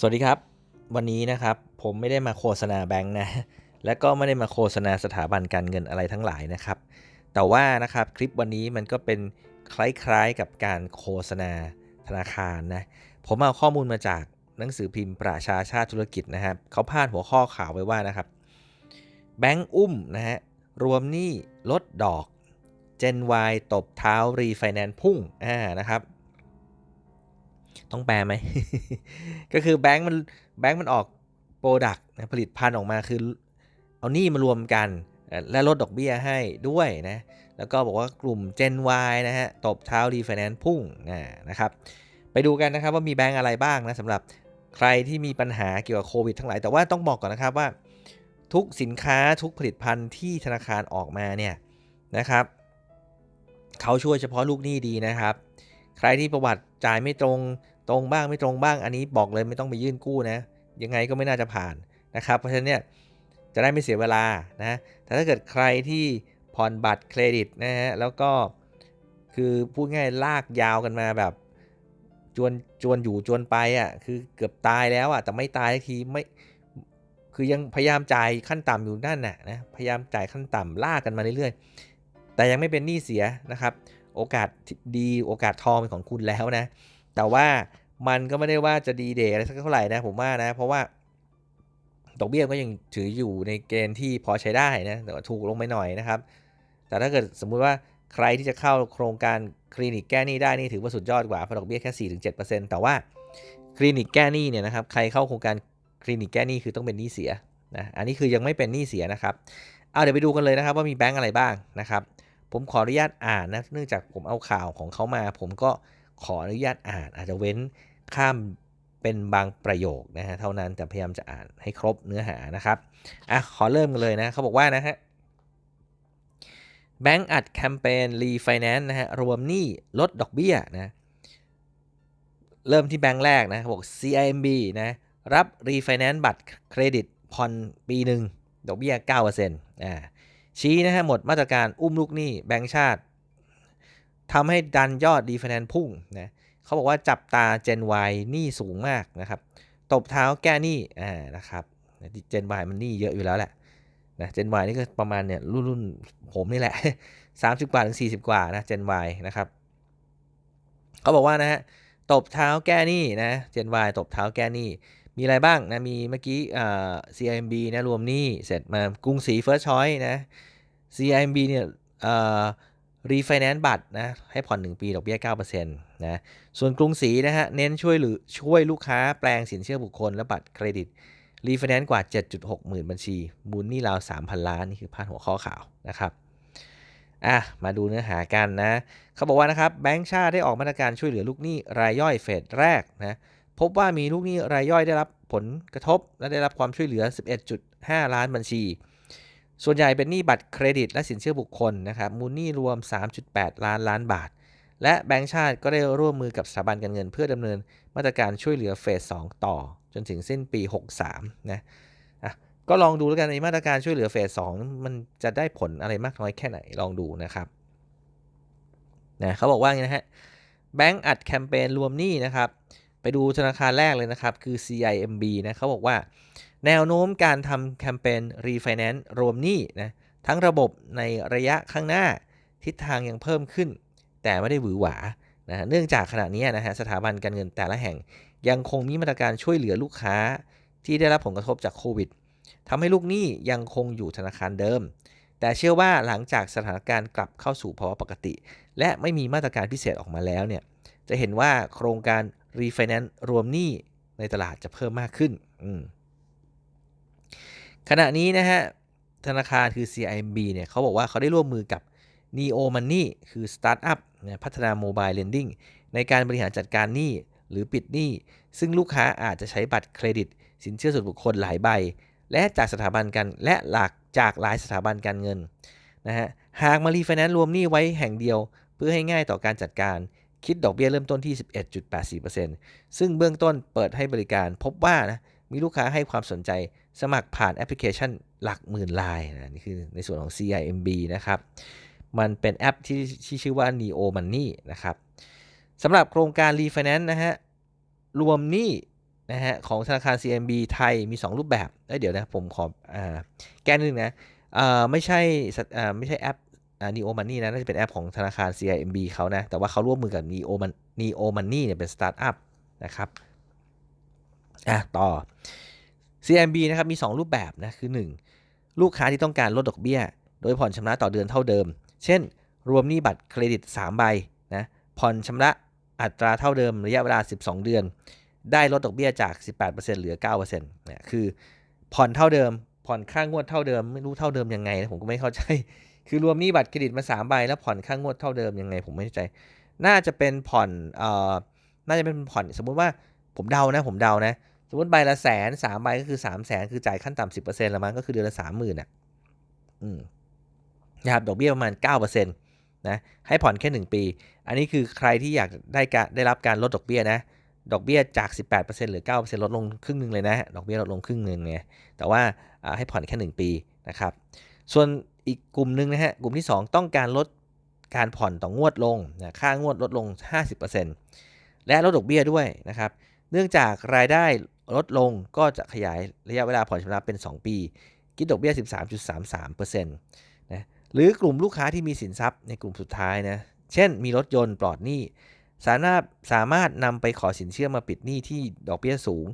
สวัสดีครับ วันนี้นะครับผมไม่ได้มาโฆษณาแบงค์นะ และก็ไม่ได้มาโฆษณาสถาบันการเงินอะไรทั้งหลายนะครับ แต่ว่านะครับคลิปวันนี้มันก็เป็นคล้ายๆกับการโฆษณาธนาคารนะ ผมเอาข้อมูลมาจากหนังสือพิมพ์ประชาชาติธุรกิจนะครับเขาพาดหัวข้อข่าวไว้ว่านะครับแบงก์อุ้มนะฮะรวมหนี้ลดดอก Gen Y ตบเท้ารีไฟแนนซ์พุ่งอ่านะครับ ต้องแปลไหม ก็คือแบงก์มันแบงก์มันออกโปรดักต์ผลิตภัณฑ์ออกมาคือเอานี้มารวมกันและลดดอกเบี้ยให้ด้วยนะ แล้วก็บอกว่ากลุ่ม Gen Y นะฮะ ตบเท้ารีไฟแนนซ์พุ่งนะครับ ไปดูกันนะครับว่ามีแบงก์อะไรบ้างนะสำหรับใครที่มีปัญหาเกี่ยวกับโควิดทั้งหลาย แต่ว่าต้องบอกก่อนนะครับว่า ทุกสินค้าทุกผลิตภัณฑ์ที่ธนาคารออกมาเนี่ยนะครับ เขาช่วยเฉพาะลูกหนี้ดีนะครับ ใครที่ประวัติจ่ายไม่ตรงตรงบ้างไม่ตรงบ้างอันนี้บอกเลยไม่ต้องไปยื่นกู้นะ ยังไงก็ไม่น่าจะผ่านนะครับ เพราะฉะนั้นเนี่ยจะได้ไม่เสียเวลานะแต่ถ้าเกิดใครที่ผ่อนบัตรเครดิตนะฮะแล้วก็คือพูดง่ายลากยาวกันมาแบบจวนจวนอยู่จวนไปอะคือเกือบตายแล้วอะแต่ไม่ตายทีไม่คือยังพยายามจ่ายขั้นต่ำอยู่นั่นน่ะนะพยายามจ่ายขั้นต่ำลากกันมาเรื่อยๆแต่ยังไม่เป็นหนี้เสียนะครับ โอกาสดีโอกาสทองเป็นของคุณแล้วนะ แต่ว่ามันก็ไม่ได้ว่าจะดีเดย์อะไรสักเท่าไหร่นะผมว่านะ เพราะว่าดอกเบี้ยก็ยังถืออยู่ในเกณฑ์ที่พอใช้ได้นะแต่ว่าถูกลงไปหน่อยนะครับ แต่ถ้าเกิดสมมุติว่าใครที่จะเข้าโครงการคลินิกแก้หนี้ได้นี่ถือว่าสุดยอดกว่าเพราะดอกเบี้ยแค่ 4-7%แต่ว่าคลินิกแก้หนี้เนี่ยนะครับใครเข้าโครงการคลินิกแก้หนี้คือต้องเป็นหนี้เสียนะอันนี้คือยังไม่เป็นหนี้เสียนะครับเอาเดี๋ยวไปดูกันเลยนะครับว่ามีแบงก์อะไรบ้างนะครับ ผมขออนุญาตอ่านนะเนื่องจากผมเอาข่าวของเขามา ผมก็ขออนุญาตอ่าน อาจจะเว้นข้ามเป็นบางประโยคนะฮะเท่านั้นแต่พยายามจะอ่านให้ครบเนื้อหานะครับอะขอเริ่มกันเลยนะเขาบอกว่านะฮะแบงก์อัดแคมเปญรีไฟแนนซ์นะฮะรวมหนี้ลดดอกเบี้ยนะเริ่มที่แบงก์แรกนะบอก CIMB นะรับรีไฟแนนซ์บัตรเครดิตผ่อนปีหนึ่งดอกเบี้ย9%อ่า ชี้นะฮะหมดมาตรการอุ้มลูกหนี้แบงก์ชาติทำให้ดันยอดดีฟแนนพุ่งนะเขาบอกว่าจับตา Gen Y หนี้สูงมากนะครับตบเท้าแก้หนี้อ่านะครับ Gen Y มันหนี้เยอะอยู่แล้วแหละนะ Gen Y นี่ก็ประมาณเนี่ยรุ่นรุ่นผมนี่แหละ 30 กว่าถึง 40 กว่านะ Gen Y นะครับเขาบอกว่านะฮะตบเท้าแก้หนี้นะ Gen Y ตบเท้าแก้หนี้มีอะไรบ้างนะมีเมื่อกี้อ่า CIMB นะรวมหนี้เสร็จมากรุงศรี First Choice นะ CIMB เนี่ยอ่ารีไฟแนนซ์บัตรนะให้ผ่อน 1 ปีดอกเบี้ย9%นะส่วนกรุงศรีนะฮะเน้นช่วยหรือช่วยลูกค้าแปลงสินเชื่อบุคคลและบัตรเครดิตรีไฟแนนซ์กว่า 7.6 หมื่นบัญชีมูลนี้ราว 3,000 ล้าน นี่คือพาดหัวข้อข่าวนะครับอะมาดูเนื้อหากันนะ เขาบอกว่านะครับแบงก์ชาติได้ออกมาตรการช่วยเหลือลูกหนี้รายย่อยเฟสแรกนะพบว่ามีลูกหนี้รายย่อยได้รับผลกระทบและได้รับความช่วยเหลือ 11.5 ล้านบัญชี ส่วนใหญ่เป็นหนี้บัตรเครดิตและสินเชื่อบุคคลนะครับมูลหนี้รวม 3.8 ล้านล้านบาท และแบงก์ชาติก็ได้ร่วมมือกับสถาบันการเงิน เพื่อดำเนินมาตรการช่วยเหลือเฟส 2 ต่อ จนถึงสิ้นปี 63 นะอะก็ลองดูแล้วกันในมาตรการช่วยเหลือเฟส 2 มันจะได้ผลอะไรมากน้อยแค่ไหนลองดูนะครับนะเขาบอกว่าอย่างนี้นะฮะแบงก์อัดแคมเปญรวมหนี้นะครับ ไปดูธนาคารแรกเลยนะครับ คือ CIMB นะเขาบอกว่า แนวโน้มการทำแคมเปญรีไฟแนนซ์รวมหนี้นะทั้งระบบในระยะข้างหน้าทิศทางยังเพิ่มขึ้น แต่ไม่ได้หวือหวานะเนื่องจากขณะนี้นะฮะสถาบันการเงินแต่ละแห่ง ยังคงมีมาตรการช่วยเหลือลูกค้าที่ได้รับผลกระทบจากโควิดทำให้ลูกหนี้ยังคงอยู่ธนาคารเดิม แต่เชื่อว่าหลังจากสถานการณ์กลับเข้าสู่ภาวะปกติ และไม่มีมาตรการพิเศษออกมาแล้วเนี่ยจะเห็นว่าโครงการรีไฟแนนซ์รวมหนี้ในตลาดจะเพิ่มมากขึ้น ขณะนี้นะฮะธนาคารคือ CIMB เนี่ยเขาบอกว่าเขาได้ร่วมมือกับ Neo Money คือสตาร์ทอัพพัฒนาโมบายเลนดิ้งในการบริหารจัดการหนี้หรือปิดหนี้ ซึ่งลูกค้าอาจจะใช้บัตรเครดิต สินเชื่อส่วนบุคคลหลายใบ และจากสถาบันกันและหลักจากหลายสถาบันการเงินนะฮะหากมารีไฟแนนซ์รวมหนี้ไว้แห่งเดียว เพื่อให้ง่ายต่อการจัดการคิดดอกเบี้ยเริ่มต้นที่ 11.84%ซึ่งเบื้องต้นเปิดให้บริการพบว่านะมีลูกค้าให้ความสนใจ สมัครผ่านแอปพลิเคชันหลักหมื่นลายนะนี่คือในส่วนของ CIMB นะครับ มันเป็นแอปที่ที่ชื่อว่า Neo Money นะครับสำหรับโครงการ Refinance นะฮะ รวมหนี้นะฮะของธนาคาร CMB ไทยมี 2 รูปแบบเอ้ยเดี๋ยวนะ ผมขออ่าแก้นึงนะอ่าไม่ใช่สัตอ่าไม่ใช่แอปอ่า Neo Money นะน่าจะเป็นแอปของธนาคาร CIMB เขานะ แต่ว่าเขาร่วมมือกับ Neo Mon Neo Money เนี่ยเป็นสตาร์ทอัพนะครับอะต่อ CMB นะครับมี 2 รูปแบบนะคือ 1 ลูกค้าที่ต้องการลดดอกเบี้ย โดยผ่อนชำระต่อเดือนเท่าเดิม เช่น รวมหนี้บัตรเครดิต 3 ใบนะผ่อนชำระอัตราเท่าเดิมระยะเวลา 12 เดือน ได้ลดดอกเบี้ยจาก 18%เหลือ 9%เนี่ยคือผ่อนเท่าเดิม ผ่อนค่างวดเท่าเดิม ไม่รู้เท่าเดิมยังไงนะผมก็ไม่เข้าใจ คือรวมหนี้บัตรเครดิตมา3ใบแล้วผ่อนค่างวดเท่าเดิมยังไง ผมไม่เข้าใจ น่าจะเป็นผ่อนเอ่อน่าจะเป็นผ่อนสมมุติว่าผมเดานะผมเดานะ สมมติใบละแสนสามใบก็คือสามแสนคือจ่ายขั้นต่ำสิบเปอร์เซ็นต์ละมั้งก็คือเดือนละสามหมื่นอะอืมนะครับดอกเบี้ยประมาณเก้าเปอร์เซ็นต์นะให้ผ่อนแค่หนึ่งปี อันนี้คือใครที่อยากได้การได้รับการลดดอกเบี้ยนะ ดอกเบี้ยจาก 18%เหลือ 9%ลดลงครึ่งหนึ่งเลยนะ ดอกเบี้ยลดลงครึ่งหนึ่งไงแต่ว่าให้ผ่อนแค่ 1 ปีนะครับ ส่วนอีกกลุ่มหนึ่งนะฮะ กลุ่มที่ 2 ต้องการลดการผ่อนต่องวดลงนะค่างวดลดลง 50%และลดดอกเบี้ยด้วยนะครับ เนื่องจากรายได้ ลดลงก็จะขยายระยะเวลาผ่อนชำระเป็น 2 ปี คิดดอกเบี้ย 13.33%นะหรือกลุ่มลูกค้าที่มีสินทรัพย์ในกลุ่มสุดท้ายนะเช่น มีรถยนต์ปลอดหนี้สามารถสามารถนำไปขอสินเชื่อมาปิดหนี้ที่ดอกเบี้ยสูง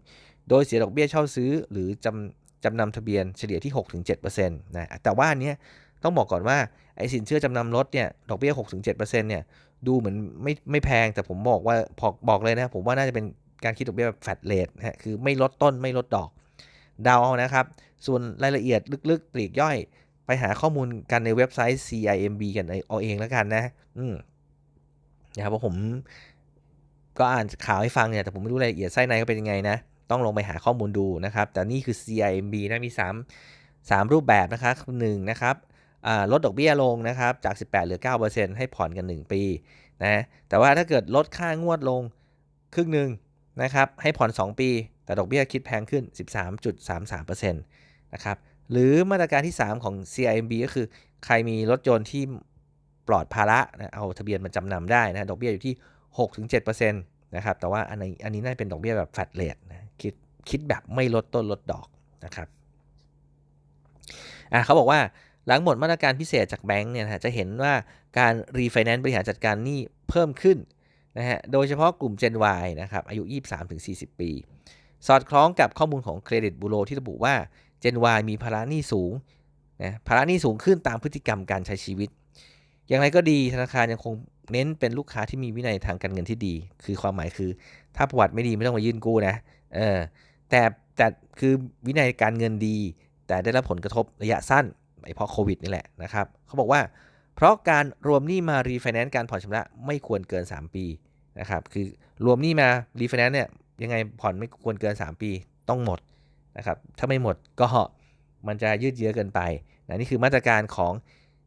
โดยเสียดอกเบี้ยเช่าซื้อ หรือจำจำนำทะเบียนเฉลี่ยที่ 6-7%นะแต่ว่าอันเนี้ยต้องบอกก่อนว่าไอ้สินเชื่อจำนำรถเนี่ยดอกเบี้ย 6-7%เนี่ยดูเหมือนไม่ไม่แพงแต่ผมบอกว่าพอบอกเลยนะ ผมว่าน่าจะเป็น การคิดดอกเบี้ยแบบแฟตเลทนะฮะคือไม่ลดต้นไม่ลดดอก เดาเอานะครับ ส่วนรายละเอียดลึกๆปลีกย่อย ไปหาข้อมูลกันในเว็บไซต์ CIMB กันเอาเองแล้วกันนะ อืมนะครับเพราะผมก็อ่านข่าวให้ฟังเนี่ยแต่ผมไม่รู้รายละเอียดไส้ในก็เป็นยังไงนะ ต้องลงไปหาข้อมูลดูนะครับ แต่นี่คือ CIMB นะมี 3 3 รูปแบบนะครับหนึ่งนะครับลดดอกเบี้ยลงนะครับจาก 18 เหลือ 9%ให้ผ่อนกัน 1 ปีนะแต่ว่าถ้าเกิดลดค่างวดลงครึ่งหนึ่ง นะครับให้ผ่อน 2 ปี แต่ดอกเบี้ยคิดแพงขึ้น 13.33%นะครับหรือมาตรการที่ 3 ของ CIMB ก็คือ ใครมีรถยนต์ที่ปลอดภาระนะเอาทะเบียนมาจำนำได้นะดอกเบี้ยอยู่ที่ 6-7%นะครับแต่ว่าอันนี้อันนี้น่าจะเป็นดอกเบี้ยแบบแฟลตเลทนะคิดคิดแบบไม่ลดต้นลดดอกนะครับอะเขาบอกว่าหลังหมดมาตรการพิเศษจากแบงก์เนี่ยนะจะเห็นว่าการรีไฟแนนซ์บริหารจัดการหนี้เพิ่มขึ้น นะฮะ โดยเฉพาะกลุ่ม Gen Y นะครับ อายุ 23-40 ปี สอดคล้องกับข้อมูลของเครดิตบูโรที่ระบุว่า Gen Y มีภาระหนี้สูงนะภาระหนี้สูงขึ้นตามพฤติกรรมการใช้ชีวิต อย่างไรก็ดีธนาคารยังคงเน้นเป็นลูกค้าที่มีวินัยทางการเงินที่ดี คือความหมายคือ ถ้าประวัติไม่ดีไม่ต้องมายื่นกู้นะ เออ แต่แต่คือวินัยการเงินดี แต่ได้รับผลกระทบระยะสั้นเพราะโควิดนี่แหละนะครับ เขาบอกว่า เพราะการรวมหนี้มารีไฟแนนซ์การผ่อนชำระไม่ควรเกิน 3 ปี นะครับคือรวมหนี้มารีไฟแนนซ์เนี่ยยังไงผ่อนไม่ควรเกิน 3 ปีต้องหมดนะครับถ้าไม่หมดก็มันจะยืดเยื้อเกินไปนะนี่คือมาตรการของ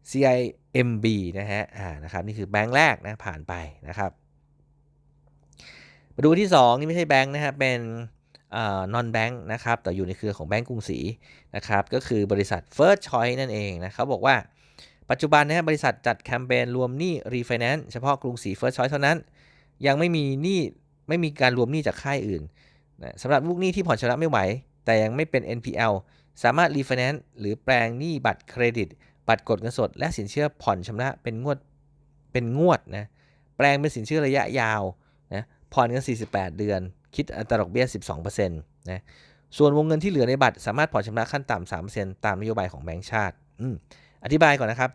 CIMB นะฮะอ่านะครับนี่คือแบงค์แรกนะผ่านไปนะครับมาดูที่ 2 นี่ไม่ใช่แบงค์นะครับเป็นนอนแบงค์นะครับแต่อยู่ในเครือของแบงก์กรุงศรีนะครับก็คือบริษัท First Choice นั่นเองนะเขาบอกว่าปัจจุบันนะบริษัทจัดแคมเปญรวมหนี้รีไฟแนนซ์เฉพาะกรุงศรี First Choice เท่านั้น ยังไม่มีหนี้ไม่มีการรวมหนี้จากค่ายอื่นนะสำหรับลูกหนี้ที่ผ่อนชำระไม่ไหว แต่ยังไม่เป็น NPL สามารถรีไฟแนนซ์หรือแปลงหนี้บัตรเครดิต บัตรกดเงินสด และสินเชื่อผ่อนชำระเป็นงวดเป็นงวดนะแปลงเป็นสินเชื่อระยะยาวนะผ่อนกัน 48 เดือน คิดอัตราดอกเบี้ย 12%นะส่วนวงเงินที่เหลือในบัตรสามารถผ่อนชำระขั้นต่ำ3%ตามนโยบายของแบงก์ชาติอธิบายก่อนนะครับ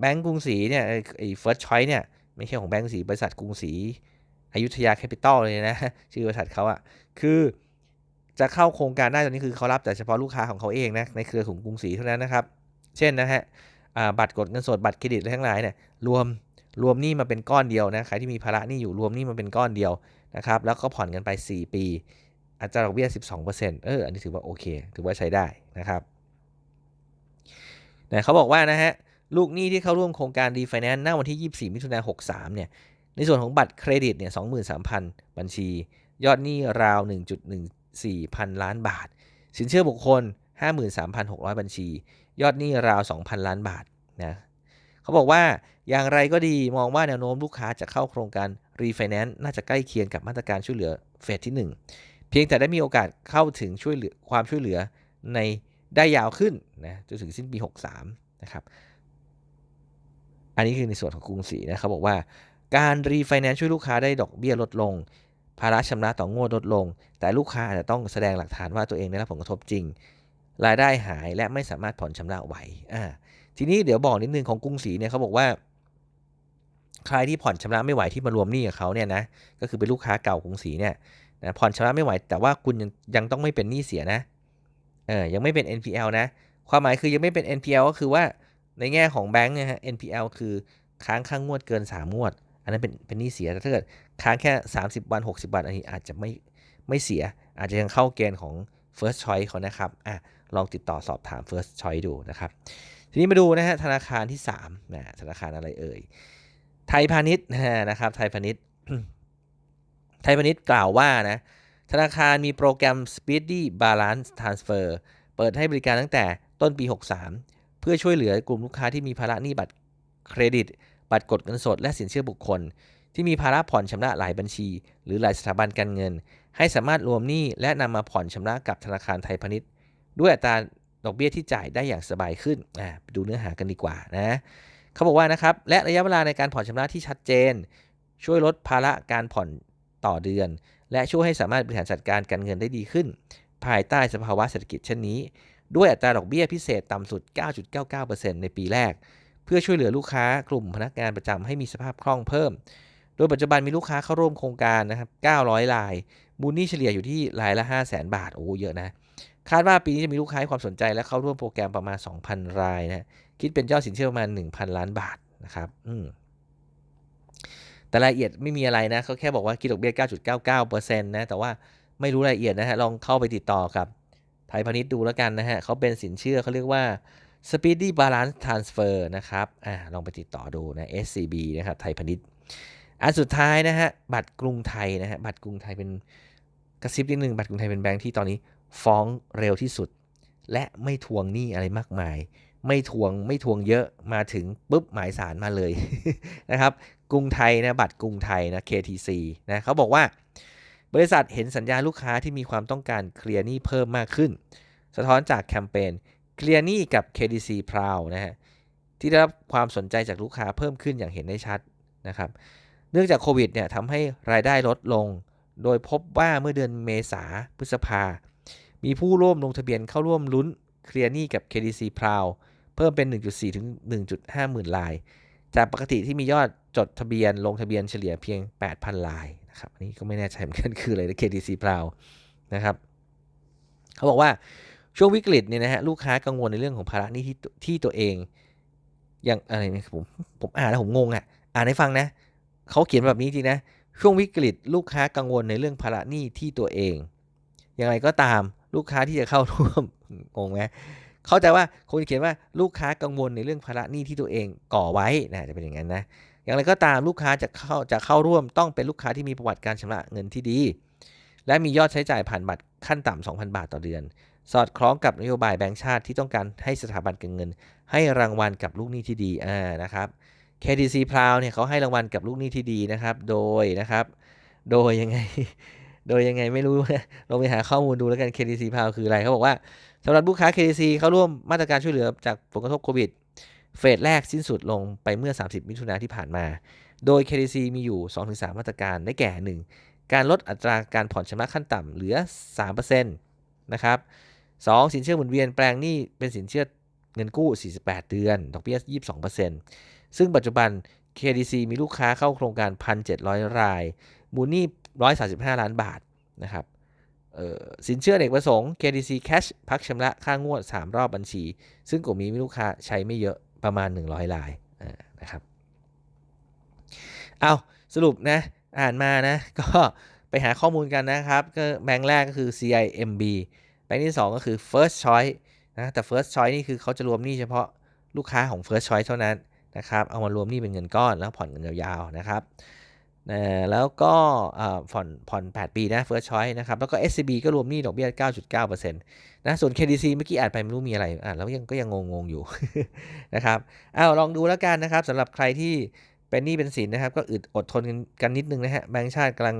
แบงก์กรุงศรีเนี่ยไอ้เฟิร์สชอยเนี่ยไม่ใช่ของแบงก์กรุงศรีบริษัทกรุงศรี อยุธยาแคปิตอลเลยนะ ชื่อบริษัทเขาอะคือจะเข้าโครงการได้ตอนนี้คือเขารับแต่เฉพาะลูกค้าของเขาเองนะในเครือของกรุงศรีเท่านั้นนะครับ เช่นนะฮะบัตรกดเงินสดบัตรเครดิตอะไรทั้งหลายเนี่ยรวมรวมนี่มาเป็นก้อนเดียวนะใครที่มีภาระนี่อยู่รวมนี่มาเป็นก้อนเดียวนะครับแล้วก็ผ่อนกันไป 4 ปี อัตราดอกเบี้ย 12%เอออันนี้ถือว่าโอเค ถือว่าใช้ได้นะครับแต่เขาบอกว่านะฮะลูกหนี้ที่เข้าร่วมโครงการรีไฟแนนซ์ณวันที่ 24 มิถุนายน 63 เนี่ย ในส่วนของบัตรเครดิตเนี่ย23,000 บัญชี ยอดหนี้ราว 1.14 พันล้านบาท สินเชื่อบุคคล 53,600 บัญชี ยอดหนี้ราว 2,000 ล้านบาทนะเขาบอกว่าอย่างไรก็ดีมองว่าแนวโน้มลูกค้าจะเข้าโครงการรีไฟแนนซ์น่าจะใกล้เคียงกับมาตรการช่วยเหลือเฟสที่ 1 เพียงแต่ได้มีโอกาสเข้าถึงช่วยเหลือความช่วยเหลือในได้ยาวขึ้นนะจนถึงสิ้นปี 63 นะครับ อันนี้คือในส่วนของกรุงศรีนะเขาบอกว่า การรีไฟแนนซ์ช่วยลูกค้าได้ดอกเบี้ยลดลง ภาระชำระต่องวดลดลง แต่ลูกค้าอาจจะต้องแสดงหลักฐานว่าตัวเองได้รับผลกระทบจริง รายได้หายและไม่สามารถผ่อนชำระไหวอ่าทีนี้เดี๋ยวบอกนิดนึงของกรุงศรีเนี่ยเขาบอกว่า ใครที่ผ่อนชำระไม่ไหวที่มารวมหนี้กับเขาเนี่ยนะก็คือเป็นลูกค้าเก่ากรุงศรีเนี่ยนะผ่อนชำระไม่ไหว แต่ว่าคุณยังยังต้องไม่เป็นหนี้เสียนะเออยังไม่เป็น NPL นะ ความหมายคือยังไม่เป็น NPL ก็คือว่าในแง่ของแบงค์เนี่ยฮะ NPL คือค้างข้างงวดเกิน 3 งวด อันนั้นเป็นเป็นหนี้เสียแต่ถ้าเกิดค้างแค่ 30 วัน 60 วันอันนี้อาจจะไม่ไม่เสีย อาจจะยังเข้าเกณฑ์ของ first choice เขานะครับอะลองติดต่อสอบถาม first choice ดูนะครับ ทีนี้มาดูนะฮะธนาคารที่3นะธนาคารอะไรเอ่ยไทยพาณิชย์นะครับไทยพาณิชย์ไทยพาณิชย์กล่าวว่านะธนาคารมีโปรแกรม Speedy Balance Transfer เปิดให้บริการตั้งแต่ต้นปี 63 เพื่อช่วยเหลือกลุ่มลูกค้าที่มีภาระหนี้บัตรเครดิต บัตรกดเงินสดและสินเชื่อบุคคล ที่มีภาระผ่อนชำระหลายบัญชี หรือหลายสถาบันการเงิน ให้สามารถรวมหนี้และนำมาผ่อนชำระกับธนาคารไทยพาณิชย์ ด้วยอัตราดอกเบี้ยที่จ่ายได้อย่างสบายขึ้นอ่าไปดูเนื้อหากันดีกว่านะเขาบอกว่านะครับและระยะเวลาในการผ่อนชำระที่ชัดเจน ช่วยลดภาระการผ่อนต่อเดือน และช่วยให้สามารถบริหารจัดการการเงินได้ดีขึ้น ภายใต้สภาวะเศรษฐกิจเช่นนี้ ด้วยอัตราดอกเบี้ยพิเศษต่ำสุด 9.99%ในปีแรก เพื่อช่วยเหลือลูกค้ากลุ่มพนักงานประจำให้มีสภาพคล่องเพิ่ม โดยปัจจุบันมีลูกค้าเข้าร่วมโครงการนะครับ900ราย มูลนี้เฉลี่ยอยู่ที่รายละ 5 0 0 0 0 0 บาท โอ้เยอะนะ คาดว่าปีนี้จะมีลูกค้าให้ความสนใจและเข้าร่วมโปรแกรมประมาณ 2,000 รายนะ คิดเป็นยอดสินเชื่อประมาณ 1,000 ล้านบาทนะครับอืมแต่รายละเอียดไม่มีอะไรนะเขาแค่บอกว่าคิดดอกเบี้ย 9.99%นะ แต่ว่าไม่รู้รายละเอียดนะฮะ ลองเข้าไปติดต่อกับไทยพาณิชย์ดูแล้วกันนะฮะเขาเป็นสินเชื่อเขาเรียกว่า Speedy Balance Transfer นะครับอ่าลองไปติดต่อดูนะ SCB นะครับไทยพาณิชย์ อันสุดท้ายนะฮะ บัตรกรุงไทยนะฮะ บัตรกรุงไทยเป็นกระซิบนิดนึง บัตรกรุงไทยเป็นแบงค์ที่ตอนนี้ฟ้องเร็วที่สุด และไม่ทวงหนี้อะไรมากมาย ไม่ทวงไม่ทวงเยอะมาถึงปุ๊บหมายสารมาเลยนะครับ กรุงไทยนะบัตรกรุงไทยนะ KTC นะเขาบอกว่า บริษัทเห็นสัญญาลูกค้าที่มีความต้องการเคลียร์หนี้เพิ่มมากขึ้น สะท้อนจากแคมเปญ เคลียร์หนี้กับ KTC p r o u นะฮะที่ได้รับความสนใจจากลูกค้าเพิ่มขึ้นอย่างเห็นได้ชัดนะครับเนื่องจากโควิดเนี่ยทำให้รายได้ลดลง โดยพบว่าเมื่อเดือนเมษาพฤษภา มีผู้ร่วมลงทะเบียนเข้าร่วมลุ้นเคลียร์หนี้กับ KDC p r o u เพิ่มเป็น 1.4 ถึง 1.5 หมื่นลาย จากปกติที่มียอดจดทะเบียนลงทะเบียนเฉลี่ยเพียง 8,000 ลายนะครับอันนี้ก็ไม่แน่ใจเหมือนกันคืออะไรนะ KDC p r o u นะครับเขาบอกว่า ช่วงวิกฤตเนี่ยนะฮะลูกค้ากังวลในเรื่องของภาระหนี้ที่ที่ตัวเอง อย่างอะไรเนี่ยผมผมอ่านแล้วผมงงอะอ่านให้ฟังนะเขาเขียนแบบนี้จริงนะช่วงวิกฤตลูกค้ากังวลในเรื่องภาระหนี้ที่ตัวเอง อย่างไรก็ตามลูกค้าที่จะเข้าร่วมงงไหมเข้าใจว่าคนเขียนว่าลูกค้ากังวลในเรื่องภาระหนี้ที่ตัวเองก่อไว้นะจะเป็นอย่างนั้นนะอย่างไรก็ตามลูกค้าจะเข้าจะเข้าร่วมต้องเป็นลูกค้าที่มีประวัติการชำระเงินที่ดี และมียอดใช้จ่ายผ่านบัตรขั้นต่ำ2,000 บาทต่อเดือน สอดคล้องกับนโยบายแบงก์ชาติที่ต้องการให้สถาบันการเงิน ให้รางวัลกับลูกหนี้ที่ดีอ่านะครับ KDC Proud เนี่ยเขาให้รางวัลกับลูกหนี้ที่ดีนะครับ โดยนะครับ โดยยังไง โดยยังไงไม่รู้ลองไปหาข้อมูลดูแล้วกัน KDC Proud คืออะไรเขาบอกว่าสำหรับลูกค้า KDC เข้าร่วมมาตรการช่วยเหลือจากผลกระทบโควิดเฟสแรกสิ้นสุดลงไปเมื่อ 30 มิถุนายนที่ผ่านมา โดย KDC มีอยู่ 2-3 มาตรการได้แก่ 1. การลดอัตราการผ่อนชำระขั้นต่ำเหลือ 3%นะครับ 2. สินเชื่อหมุนเวียนแปลงหนี้เป็นสินเชื่อเงินกู้ 48 เดือน ดอกเบี้ย 22%ซึ่งปัจจุบัน KDC มีลูกค้าเข้าโครงการ 1,700 ราย มูลหนี้ 135 ล้านบาทนะครับสินเชื่อเด็กประสงค์ KDC Cash พักชำระค่างวด 3 รอบบัญชี ซึ่งกลุ่มนี้มีลูกค้าใช้ไม่เยอะประมาณ 100รายนะครับ เอาสรุปนะอ่านมานะ ก็ไปหาข้อมูลกันนะครับ ก็แบงค์แรกก็คือ CIMB แบงค์ที่ 2 ก็คือ First Choice นะแต่ First Choice นี่คือเขาจะรวมหนี้เฉพาะลูกค้าของ First Choice เท่านั้นนะครับเอามารวมหนี้เป็นเงินก้อนแล้วผ่อนเงินยาวๆนะครับแล้วก็ผ่อนผ่อน 8 ปีนะ First Choice นะครับแล้วก็ SCB ก็รวมหนี้ดอกเบี้ย 9.9%นะส่วน KDC เมื่อกี้อ่านไปไม่รู้มีอะไรอ่านแล้วยังก็ยังงงๆอยู่นะครับอ้าวลองดูแล้วกันนะครับสำหรับใครที่เป็นหนี้เป็นสินนะครับ ก็อึดอดทนกันนิดนึงนะฮะแบงก์ชาติกำลัง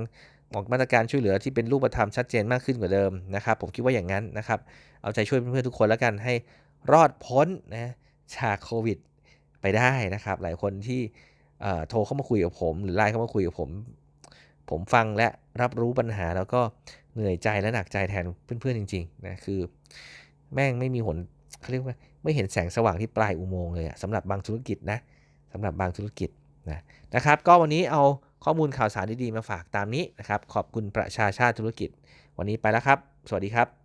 ออกมาตรการช่วยเหลือที่เป็นรูปธรรมชัดเจนมากขึ้นกว่าเดิมนะครับ ผมคิดว่าอย่างนั้นนะครับ เอาใจช่วยเพื่อนๆทุกคนแล้วกันให้รอดพ้นนะจากโควิดไปได้นะครับ หลายคนที่โทรเข้ามาคุยกับผม หรือไลน์เข้ามาคุยกับผม ผมฟังและรับรู้ปัญหาแล้วก็เหนื่อยใจและหนักใจแทนเพื่อนๆจริงๆนะคือ แม่งไม่มีหนเขาเรียกว่าไม่เห็นแสงสว่างที่ปลายอุโมงค์เลยอะสำหรับบางธุรกิจนะสำหรับบางธุรกิจนะนะครับ ก็วันนี้เอา ข้อมูลข่าวสารดีๆมาฝากตามนี้นะครับ ขอบคุณประชาชาติธุรกิจ วันนี้ไปแล้วครับ สวัสดีครับ